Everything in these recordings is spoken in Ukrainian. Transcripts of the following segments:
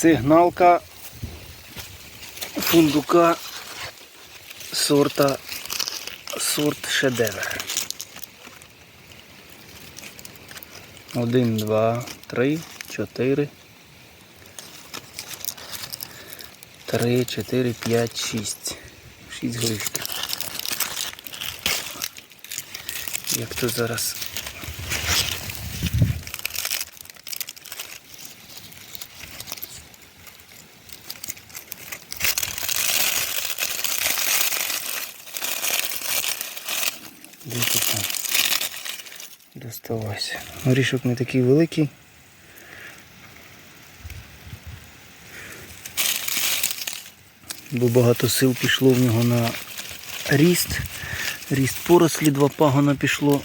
Сигналка фундука сорта сорт шедевр. Один, два, три, чотири. Три, чотири, п'ять, шість. Шість горішків. Як тут зараз. Де ти там? Доставайся. Горішок не такий великий. Бо багато сил пішло в нього на ріст. Ріст порослі, два пагона пішло.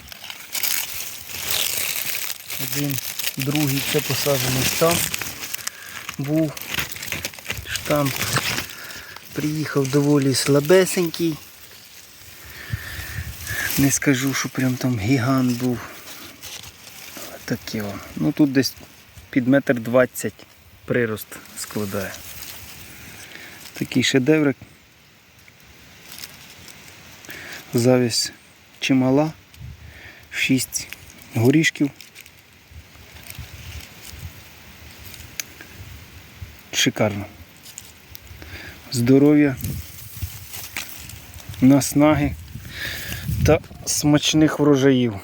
Один, другий це посаджений штамп. Був штамп. Приїхав доволі слабесенький. Не скажу, що прям там гігант був. Такі о. Ну тут десь під метр двадцять прирост складає. Такий шедеврик. Завість чимала. Шість горішків. Шикарно. Здоров'я, наснаги та смачних врожаїв.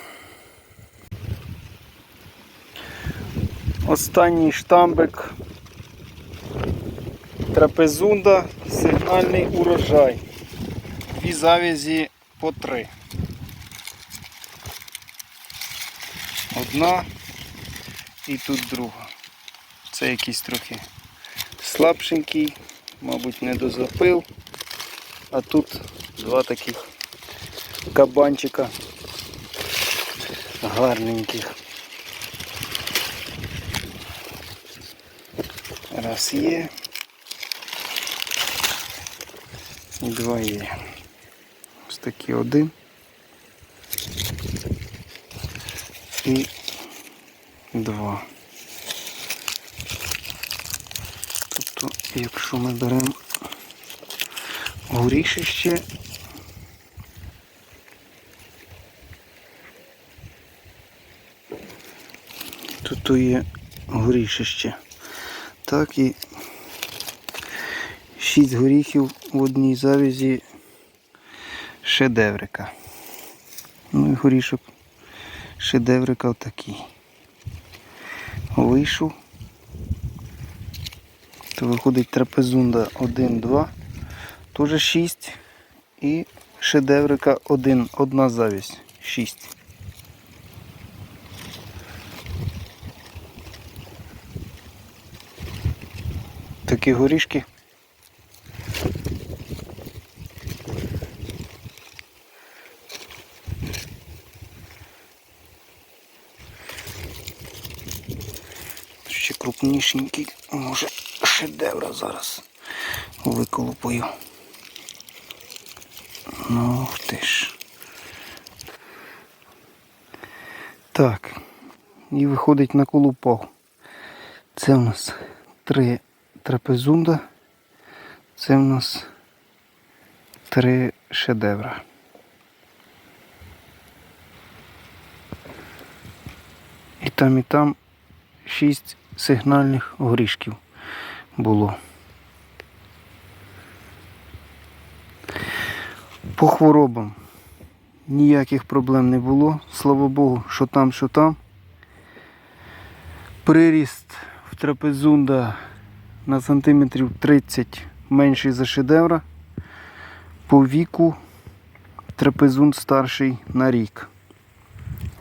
Останній штамбик трапезунда, сигнальний урожай. Дві завязі по три. Одна і тут друга. Це якийсь трохи слабшенький, мабуть, не дозапил. А тут два таких кабанчика гарненьких. Раз є. Два є. Ось такий один. І два. Тобто, якщо ми беремо горішище, Тут то є горішище. Так і 6 горіхів в одній завязі шедеврика. Ну і горішок шедеврика отакий. Вийшов. То виходить трапезунда 1, 2, теж 6 і шедеврика 1, одна завість 6. Такі горішки. Ще крупнішенький, може шедевра зараз виколупаю. Ну ти ж. Так. І виходить на колупав. Це у нас три трапезунда. Це в нас три шедевра. І там, і там шість сигнальних горішків було. По хворобам ніяких проблем не було. Слава Богу, що там, що там. Приріст в трапезунда на сантиметрів 30 менший за шедевра. По віку трапезунд старший на рік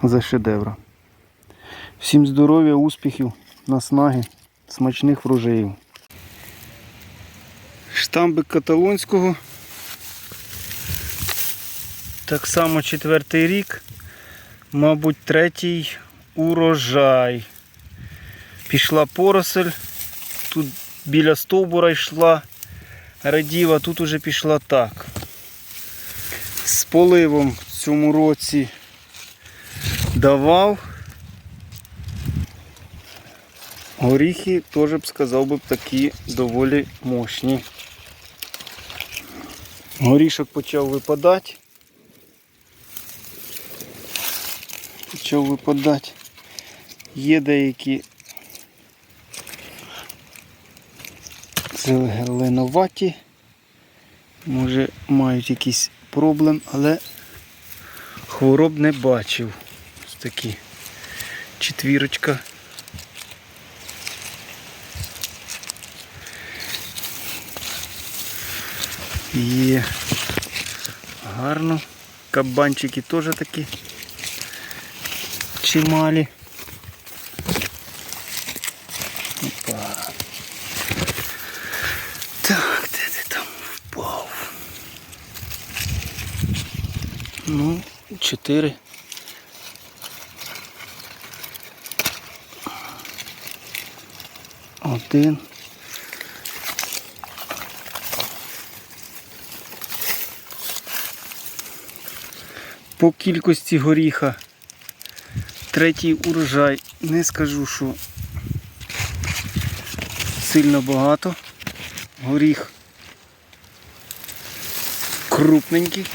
за шедевра. Всім здоров'я, успіхів, наснаги, смачних врожаїв. Штамбик каталонського. Так само четвертий рік, мабуть, третій урожай. Пішла поросель, тут біля стовбура йшла радіва, тут уже пішла так. З поливом в цьому році давав. Горіхи теж б сказав би такі доволі мощні. Горішок почав випадати. Почав випадати. Є деякі зеленоваті. Може мають якийсь проблем, але хвороб не бачив. Ось такі четвірочка. Є гарно. Кабанчики теж такі чималі. 4. Один. По кількості горіха третій урожай не скажу, що сильно багато. Горіх крупненький.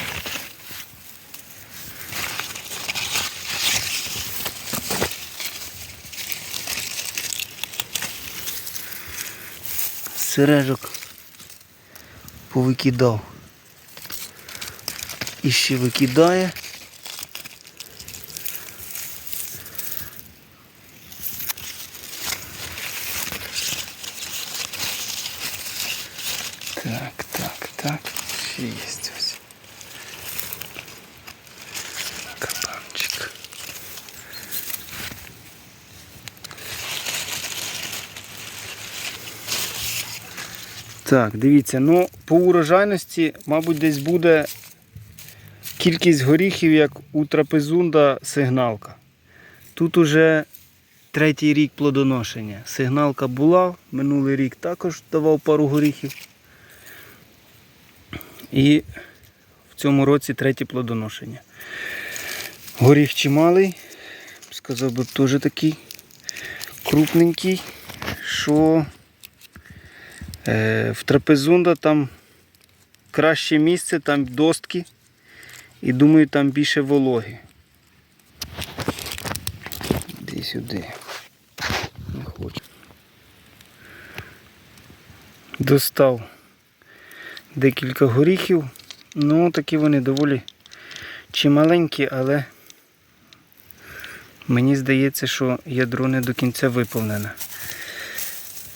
Сережок повикидав. І ще викидає. Так, так, так. Ще є ось. Кабанчик. Так, дивіться, ну по урожайності, мабуть, десь буде кількість горіхів, як у трапезунда сигналка. Тут уже третій рік плодоношення. Сигналка була, минулий рік також давав пару горіхів. І в цьому році третє плодоношення. Горіх чималий, сказав би теж такий крупненький, що в трапезунда там краще місце, там достки. І думаю, там більше вологи. Іди сюди. Не хочу. Достав декілька горіхів. Ну, такі вони доволі чималенькі, але мені здається, що ядро не до кінця виповнене.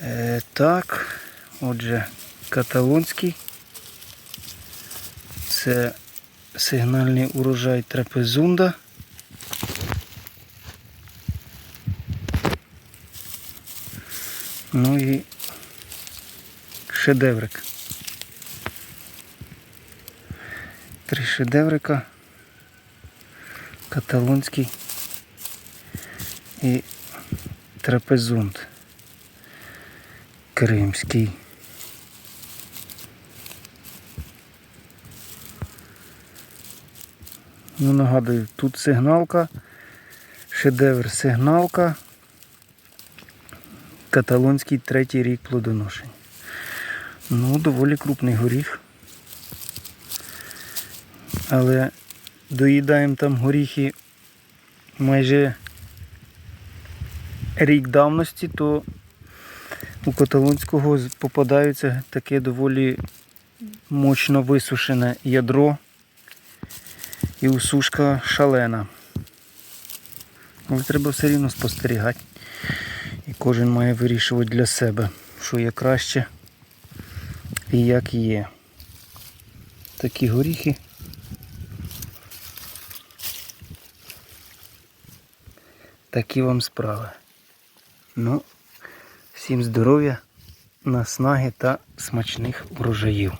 Е, так, отже, каталонський. Це сигнальний урожай трапезунда. Ну і шедеврик. Три шедеврика. Каталонський і трапезунд. Кримський. Ну, нагадую, тут сигналка, шедевр сигналка, каталонський третій рік плодоношень. Ну, доволі крупний горіх. Але доїдаємо там горіхи майже рік давності, то у каталонського попадається таке доволі мощно висушене ядро і усушка шалена. Але треба все рівно спостерігати. І кожен має вирішувати для себе, що є краще і як є. Такі горіхи. Такі вам справи. Ну, всім здоров'я, наснаги та смачних урожаїв.